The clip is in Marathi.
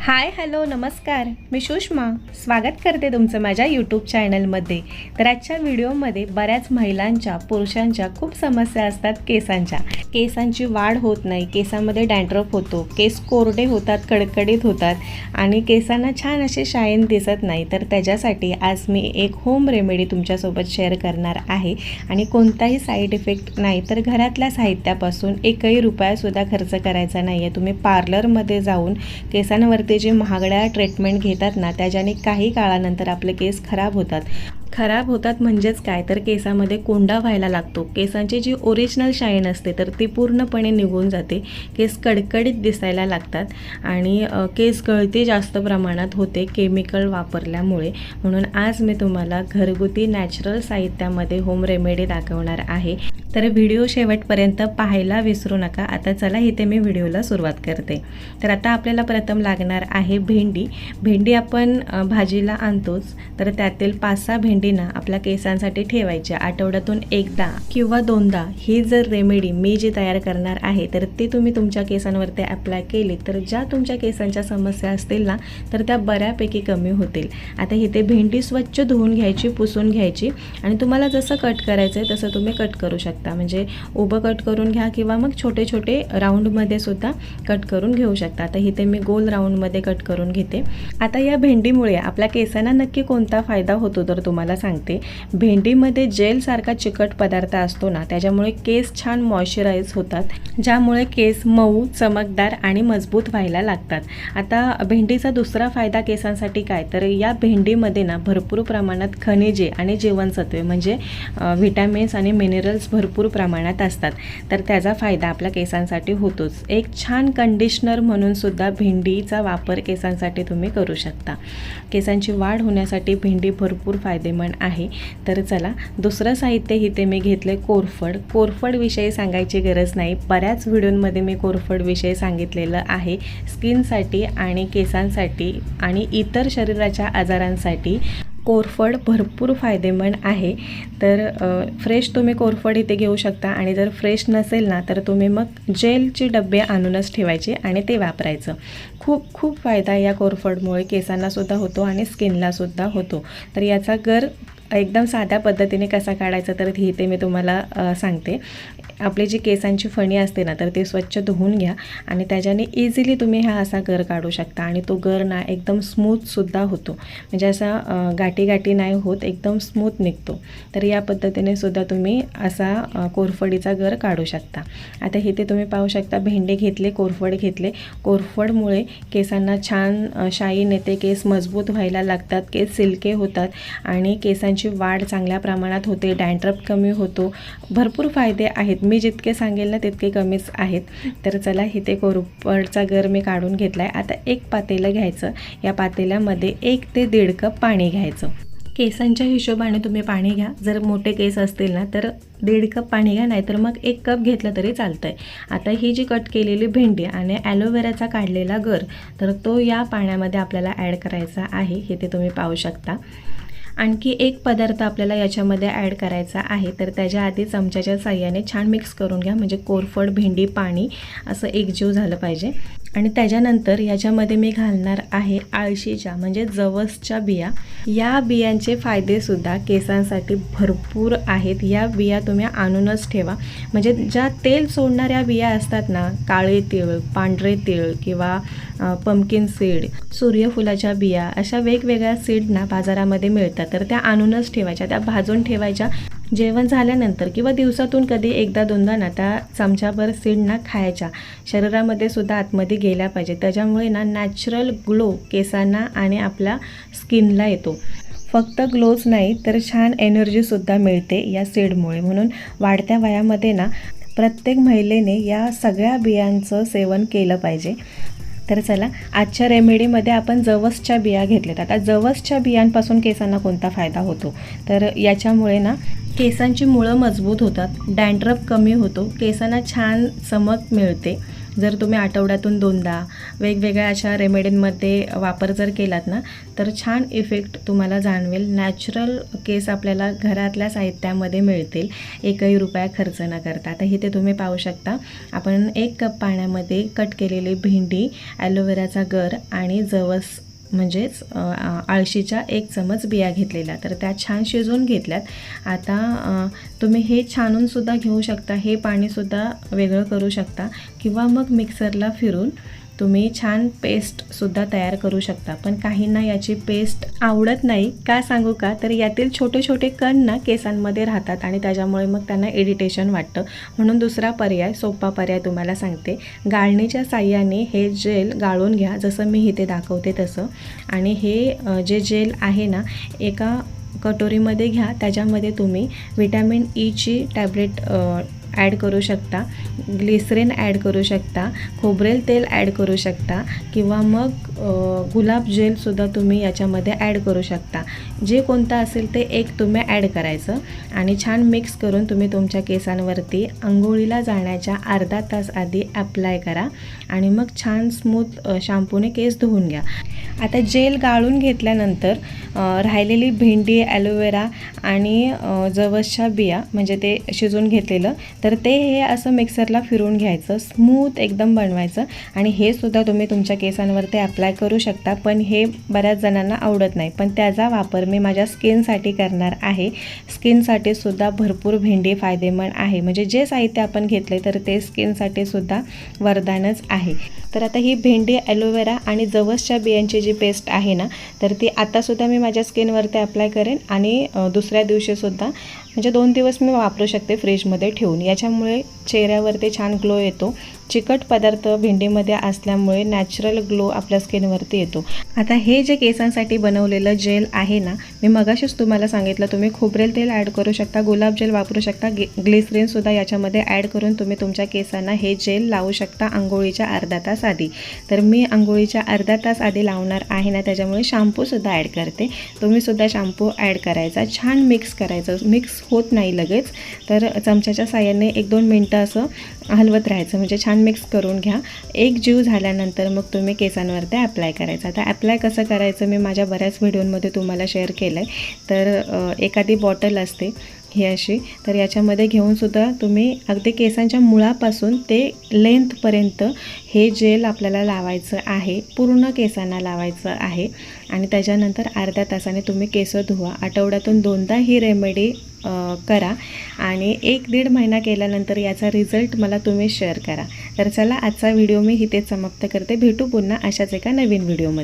हाय हॅलो नमस्कार. मी सुषमा. स्वागत करते तुमचं माझ्या यूट्यूब चॅनलमध्ये तर आजच्या व्हिडिओमध्ये बऱ्याच महिलांच्या पुरुषांच्या खूप समस्या असतात केसांच्या. केसांची वाढ होत नाही केसांमध्ये डॅन्ड्रफ होतो केस कोरडे होतात कडकडीत होतात आणि केसांना छान असे शाईन दिसत नाही. तर त्याच्यासाठी आज मी एक होम रेमेडी तुमच्यासोबत शेअर करणार आहे आणि कोणताही साईड इफेक्ट नाही तर घरातल्या साहित्यापासून एकही रुपयासुद्धा खर्च करायचा नाही आहे तुम्ही पार्लरमध्ये जाऊन केसांवरती ते जे महागड्या ट्रीटमेंट घेतात ना त्याच्याने काही काळानंतर आपले केस खराब होतात. खराब होतात म्हणजेच काय? तर केसामध्ये कोंडा व्हायला लागतो. केसांची जी ओरिजिनल शाईन असते तर ती पूर्णपणे निघून जाते. केस कडकडीत दिसायला लागतात आणि केस गळती जास्त प्रमाणात होते केमिकल वापरल्यामुळे. म्हणून आज मी तुम्हाला घरगुती नॅचरल साहित्यामध्ये होम रेमेडी दाखवणार आहे. तर व्हिडिओ शेवटपर्यंत पाहायला विसरू नका. आता चला इथे मी व्हिडिओला सुरुवात करते. तर आता आपल्याला प्रथम लागणार आहे भेंडी. भेंडी आपण भाजीला आणतोच. तर त्यातील पाच सहा भेंडी ना आपल्या केसांसाठी ठेवायच्या आठवड्यातून एकदा किंवा दोनदा ही जर रेमेडी मी जी तयार करणार आहे तर ती तुम्ही तुमच्या केसांवरती अप्लाय केली तर ज्या तुमच्या केसांच्या समस्या असतील ना तर त्या बऱ्यापैकी कमी होतील. आता इथे भेंडी स्वच्छ धुवून घ्यायची पुसून घ्यायची आणि तुम्हाला जसं कट करायचं आहे तसं तुम्ही कट करू शकता. म्हणजे उभं कट करून घ्या किंवा मग छोटे छोटे राऊंडमध्ये सुद्धा कट करून घेऊ शकता. आता इथे मी गोल राऊंडमध्ये कट करून घेते. आता या भेंडीमुळे आपल्या केसांना नक्की कोणता फायदा होतो तर तुम्हाला सांगते. भेंडीमध्ये जेलसारखा चिकट पदार्थ असतो ना त्याच्यामुळे केस छान मॉइश्चराईज होतात. ज्यामुळे केस मऊ चमकदार आणि मजबूत व्हायला लागतात. आता भेंडीचा दुसरा फायदा केसांसाठी काय? तर या भेंडीमध्ये ना भरपूर प्रमाणात खनिजे आणि जीवनसत्वे म्हणजे व्हिटॅमिन्स आणि मिनरल्स भरपूर प्रमाणात असतात. तर त्याचा फायदा आपल्या केसांसाठी होतोच. एक छान कंडिशनर म्हणून सुद्धा भेंडीचा वापर केसांसाठी तुम्ही करू शकता. केसांची वाढ होण्यासाठी भेंडी भरपूर फायदेमंद आहे. तर चला दुसरं साहित्य इथे मी घेतलं आहे कोरफड कोरफडविषयी सांगायची गरज नाही. बऱ्याच व्हिडिओंमध्ये मी कोरफडविषयी सांगितलेलं आहे. स्किनसाठी आणि केसांसाठी आणि इतर शरीराच्या आजारांसाठी कोरफड भरपूर फायदेमंद आहे. तर फ्रेश तुम्ही कोरफड इथे घेऊ शकता आणि जर फ्रेश नसेल ना तर तुम्ही मग जेलचे डबे आणूनच ठेवायचे आणि ते वापरायचं. खूप खूप फायदा या कोरफडमुळे. केसांनासुद्धा होतो आणि स्किनलासुद्धा होतो. तर याचा गर एकदम साध्या पद्धतीने कसा काढायचा तर इथे मी तुम्हाला सांगते. आपली जी केसांची फणी असते ना तर ते स्वच्छ धुवून घ्या आणि त्याच्याने इझिली तुम्ही हा असा गर काढू शकता आणि तो गर ना एकदम स्मूथसुद्धा होतो. म्हणजे असा गाठी गाठी नाही होत एकदम स्मूथ निघतो. तर या पद्धतीने सुद्धा तुम्ही असा कोरफडीचा गर काढू शकता. आता इथे तुम्ही पाहू शकता भेंडे घेतले कोरफड घेतले. कोरफडमुळे केसांना छान शाईन येते केस मजबूत व्हायला लागतात केस सिल्के होतात आणि केसांची वाढ चांगल्या प्रमाणात होते डॅन्ड्रफ कमी होतो. भरपूर फायदे आहेत. मी जितके सांगेल ना तितके कमीच आहेत. तर चला इथे कोरफडचा गर मी काढून घेतला आहे आता एक पातेलं घ्यायचं. या पातेल्यामध्ये एक ते दीड कप पाणी घ्यायचं. केसांच्या हिशोबाने तुम्ही पाणी घ्या. जर मोठे केस असतील ना तर दीड कप पाणी घ्या नाहीतर मग एक कप घेतलं तरी चालतं आहे आता ही जी कट केलेली भेंडी आणि ॲलोवेराचा काढलेला गर तर तो या पाण्यामध्ये आपल्याला ॲड करायचा आहे. हे ते तुम्ही पाहू शकता. आणखी एक पदार्थ आपल्याला याच्यामध्ये ॲड करायचा आहे. तर त्याच्या आधी चमच्याच्या साह्याने छान मिक्स करून घ्या. म्हणजे कोरफड भेंडी पाणी असं एकजीव झालं पाहिजे. आणि त्याच्यानंतर याच्यामध्ये मी घालणार आहे आळशीच्या म्हणजे जवसच्या बिया. या बियांचे फायदेसुद्धा केसांसाठी भरपूर आहेत. या बिया तुम्ही आणूनच ठेवा. म्हणजे ज्या तेल सोडणाऱ्या बिया असतात ना काळे तिळ पांढरे तिळ किंवा पंपकिन सीड सूर्यफुलाच्या बिया अशा वेगवेगळ्या सीड ना बाजारामध्ये मिळतात. तर त्या आणूनच ठेवायच्या त्या भाजून ठेवायच्या. जेवण झाल्यानंतर किंवा दिवसातून कधी एकदा दोनदा ना त्या चमच्याभर सीड ना खायच्या. शरीरामध्ये सुद्धा आतमध्ये गेल्या पाहिजे. त्याच्यामुळे ना नॅचरल ग्लो केसांना आणि आपल्या स्किनला येतो. फक्त ग्लोच नाही तर छान एनर्जीसुद्धा मिळते या सीडमुळे. म्हणून वाढत्या वयामध्ये ना प्रत्येक महिलेने या सगळ्या बियांचं सेवन केलं पाहिजे. तर चला आजच्या रेमेडीमध्ये आपण जवसच्या बिया घेतल्यात. आता जवसच्या बियांपासून केसांना कोणता फायदा होतो? तर याच्यामुळे ना केसांची मुळं मजबूत होतात डँड्रफ कमी होतो केसांना छान चमक मिळते. जर तुम्ही आठवड्यातून दोनदा वेगवेगळ्या अशा रेमेडींमध्ये वापर जर केलात ना तर छान इफेक्ट तुम्हाला जाणवेल. नॅचरल केस आपल्याला घरातल्या साहित्यामध्ये मिळतील. एकही रुपया खर्च न करता. तर इथे तुम्ही पाहू शकता आपण एक कप पाण्यामध्ये कट केलेली भेंडी ॲलोवेराचा गर आणि जवस म्हणजेच आळशीच्या एक चमच बिया घेतलेल्या. तर त्या छान शिजवून घेतल्यात. आता तुम्ही हे छानूनसुद्धा घेऊ शकता हे पाणीसुद्धा वेगळं करू शकता. किंवा मग मिक्सरला फिरून तुम्ही छान पेस्टसुद्धा तयार करू शकता. पण काहींना याची पेस्ट आवडत नाही. का सांगू का? तर यातील छोटे छोटे कण ना केसांमध्ये राहतात आणि त्याच्यामुळे मग त्यांना इरिटेशन वाटतं. म्हणून दुसरा पर्याय सोपा पर्याय तुम्हाला सांगते. गाळणीच्या साह्याने हे जेल गाळून घ्या. जसं मी इथे दाखवते तसं. आणि हे जे जेल आहे ना एका कटोरीमध्ये घ्या. त्याच्यामध्ये तुम्ही व्हिटॅमिन ईची टॅब्लेट ॲड करू शकता. ग्लिसरीन ॲड करू शकता. खोबरेल तेल ॲड करू शकता. किंवा मग गुलाब जेलसुद्धा तुम्ही याच्यामध्ये ॲड करू शकता. जे कोणतं असेल ते एक तुम्ही ॲड करायचं. आणि छान मिक्स करून तुम्ही तुमच्या केसांवरती आंघोळीला जाण्याच्या अर्धा तास आधी अप्लाय करा. आणि मग छान स्मूथ शॅम्पूने केस धुवून घ्या. आता जेल गाळून घेतल्यानंतर राहिलेली भेंडी ॲलोवेरा आणि जवसच्या बिया म्हणजे ते शिजून घेतलेलं तर ते हे असं मिक्सरला फिरून घ्यायचं स्मूथ एकदम बनवायचं आणि हे सुद्धा तुम्ही तुमच्या केसांवरती अप्लाय करू शकता पण हे बऱ्याच जणांना आवडत नाही. पण त्याचा वापर मी माझ्या स्किनसाठी करणार आहे. स्किनसाठी सुद्धा भरपूर भेंडी फायदेमंद आहे. म्हणजे जे साहित्य आपण घेतले तर ते स्किनसाठी सुद्धा वरदानच आहे. तर आता ही भेंडी ॲलोवेरा आणि जवसच्या बियांची जी पेस्ट आहे ना तर ती आतासुद्धा मी माझ्या स्किनवरती अप्लाय करेन आणि दुसऱ्या दिवशीसुद्धा म्हणजे दोन दिवस मी वापरू शकते फ्रीजमध्ये ठेवून. याच्यामुळे चेहऱ्यावरती छान ग्लो येतो. चिकट पदार्थ भेंडीमध्ये असल्यामुळे नॅचरल ग्लो आपल्या स्किनवरती येतो. आता हे जे केसांसाठी बनवलेलं जेल आहे ना मी मगाशीच तुम्हाला सांगितलं तुम्ही खोबरेल तेल ॲड करू शकता गुलाब जेल वापरू शकता गे ग्लिसरीनसुद्धा याच्यामध्ये ॲड करून तुम्ही तुमच्या केसांना हे जेल लावू शकता आंघोळीच्या अर्धा तास आधी. तर मी आंघोळीच्या अर्धा तास आधी लावणार आहे ना त्याच्यामुळे शॅम्पूसुद्धा ॲड करते. तुम्हीसुद्धा शॅम्पू ॲड करायचा छान मिक्स करायचं मिक्स होत नाही लगेच. तर चमच्याच्या साह्याने एक दोन मिनटं असं हलवत राहायचं. म्हणजे छान मिक्स करून घ्या. एक जीव झाल्यानंतर मग तुम्ही केसांवरती अप्लाय करायचं. आता ॲप्लाय कसं करायचं? मी माझ्या बऱ्याच व्हिडिओमध्ये तुम्हाला शेअर केलं आहे तर एखादी बॉटल असते. ही अशी. तर याच्यामध्ये घेऊनसुद्धा तुम्ही अगदी केसांच्या मुळापासून ते लेंथपर्यंत हे जेल आपल्याला लावायचं आहे. पूर्ण केसांना लावायचं आहे. आणि त्याच्यानंतर अर्ध्या तासाने तुम्ही केस धुवा. आठवड्यातून दोनदा ही रेमेडी करा. आणि एक दीड महिना केल्यानंतर याचा रिझल्ट मला तुम्ही शेअर करा. तर चला आजचा व्हिडिओ मी इथेच समाप्त करते. भेटू पुन्हा अशाच एका नवीन व्हिडिओमध्ये